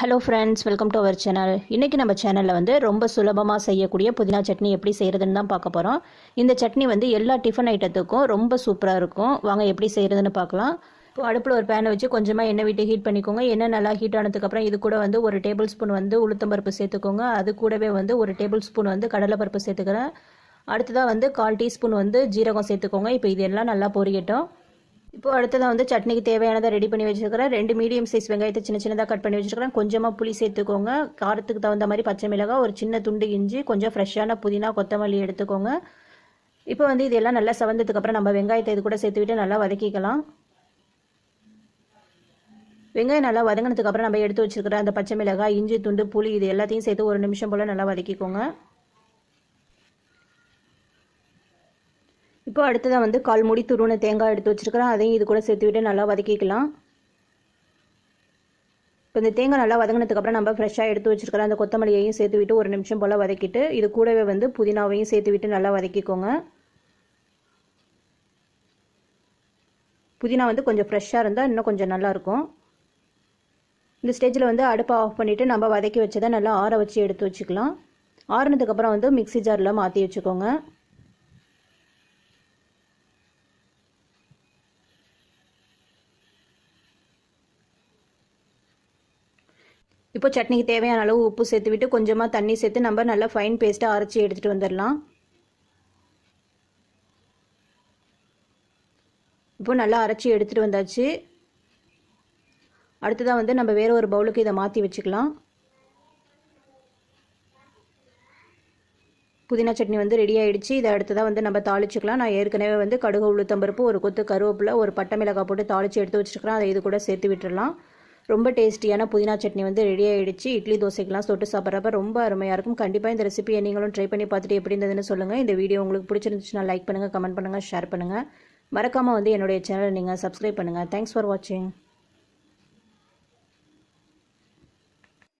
Hello friends welcome to our channel இன்றைக்கி நம்ம சேனலில் வந்து ரொம்ப சுலபமாக செய்யக்கூடிய புதினா சட்னி எப்படி செய்கிறதுன்னு தான் பார்க்க போகிறோம் இந்த சட்னி வந்து எல்லா டிஃபன் ஐட்டத்துக்கும் ரொம்ப சூப்பராக இருக்கும். வாங்க எப்படி செய்கிறதுன்னு பார்க்கலாம். இப்போ அடுப்பில் ஒரு பேனை வச்சு கொஞ்சமாக எண்ணெய் விட்டு ஹீட் பண்ணிக்கோங்க. எண்ணெய் நல்லா ஹீட் ஆனதுக்கப்புறம் இது கூட வந்து ஒரு டேபிள் ஸ்பூன் வந்து உளுத்தம்பருப்பு சேர்த்துக்கோங்க. அது கூடவே வந்து ஒரு டேபிள் ஸ்பூன் வந்து கடலைப்பருப்பு சேர்த்துக்கிறேன். அடுத்ததாக வந்து கால் டீஸ்பூன் வந்து ஜீரகம் சேர்த்துக்கோங்க. இப்போ இது எல்லாம் நல்லா பொரியட்டும். இப்போ அடுத்தது வந்து சட்னிக்கு தேவையானதை ரெடி பண்ணி வச்சுருக்கிறேன். ரெண்டு மீடியம் சைஸ் வெங்காயத்தை சின்ன சின்னதாக கட் பண்ணி வச்சுருக்கிறேன். கொஞ்சமாக புளி சேர்த்துக்கோங்க. காரத்துக்கு தகுந்த மாதிரி பச்சை மிளகாய் ஒரு சின்ன துண்டு இஞ்சி கொஞ்சம் ஃப்ரெஷ்ஷான புதினா கொத்தமல்லி எடுத்துக்கோங்க. இப்போ வந்து இதெல்லாம் நல்லா செவந்ததுக்கப்புறம் நம்ம வெங்காயத்தை இது கூட சேர்த்து விட்டு நல்லா வதக்கிக்கலாம். வெங்காயம் நல்லா வதங்கினதுக்கப்புறம் நம்ம எடுத்து வச்சுருக்கிற அந்த பச்சை மிளகாய் இஞ்சி துண்டு புளி இது எல்லாத்தையும் சேர்த்து ஒரு நிமிஷம் போல் நல்லா வதக்கிக்கோங்க. இப்போ அடுத்ததாக வந்து கால் முடி துருவன தேங்காய் எடுத்து வச்சுருக்கிறேன். அதையும் இது கூட சேர்த்து விட்டு நல்லா வதக்கிக்கலாம். இப்போ இந்த தேங்காய் நல்லா வதங்கினதுக்கப்புறம் நம்ம ஃப்ரெஷ்ஷாக எடுத்து வச்சுருக்கிற அந்த கொத்தமல்லியையும் சேர்த்து விட்டு ஒரு நிமிஷம் போல் வதக்கிட்டு இது கூடவே வந்து புதினாவையும் சேர்த்து விட்டு நல்லா வதக்கிக்கோங்க. புதினா வந்து கொஞ்சம் ஃப்ரெஷ்ஷாக இருந்தால் இன்னும் கொஞ்சம் நல்லாயிருக்கும் இந்த ஸ்டேஜில் வந்து அடுப்பை ஆஃப் பண்ணிவிட்டு நம்ம வதக்கி வச்சதை நல்லா ஆற வச்சு எடுத்து வச்சுக்கலாம். ஆறுனதுக்கப்புறம் வந்து மிக்சி ஜாரில் மாற்றி வச்சுக்கோங்க. இப்போ சட்னிக்கு தேவையான அளவு உப்பு சேர்த்து விட்டு கொஞ்சமாக தண்ணி சேர்த்து நம்ம நல்லா ஃபைன் பேஸ்ட்டாக அரைச்சி எடுத்துகிட்டு வந்துடலாம். இப்போ நல்லா அரைச்சி எடுத்துகிட்டு வந்தாச்சு. அடுத்ததாக வந்து நம்ம வேறு ஒரு பவுலுக்கு இதை மாற்றி வச்சுக்கலாம். புதினா சட்னி வந்து ரெடி ஆகிடுச்சு இதை அடுத்ததாக வந்து நம்ம தாளிச்சிக்கலாம். நான் ஏற்கனவே வந்து கடுகு உளுத்தம்பருப்பு ஒரு கொத்து கருவேப்பில் ஒரு பட்டை மிளகாய் போட்டு தாளித்து எடுத்து வச்சுருக்கிறேன். அதை இது கூட சேர்த்து விட்டுடலாம் ரொம்ப டேஸ்டியான புதினா சட்னி வந்து ரெடி ஆகிடுச்சு இட்லி தோசைக்கெலாம் தொட்டு சாப்பிட்றப்ப ரொம்ப அருமையாக இருக்கும். கண்டிப்பாக இந்த ரெசிபியை நீங்களும் ட்ரை பண்ணி பார்த்துட்டு எப்படி இருந்ததுன்னு சொல்லுங்கள் இந்த வீடியோ உங்களுக்கு பிடிச்சிருந்துச்சுன்னா லைக் பண்ணுங்கள் கமெண்ட் பண்ணுங்கள் ஷேர் பண்ணுங்கள் மறக்காமல் வந்து என்னுடைய சேனலை நீங்கள் சப்ஸ்கிரைப் பண்ணுங்கள் தேங்க்ஸ் ஃபார் வாட்சிங்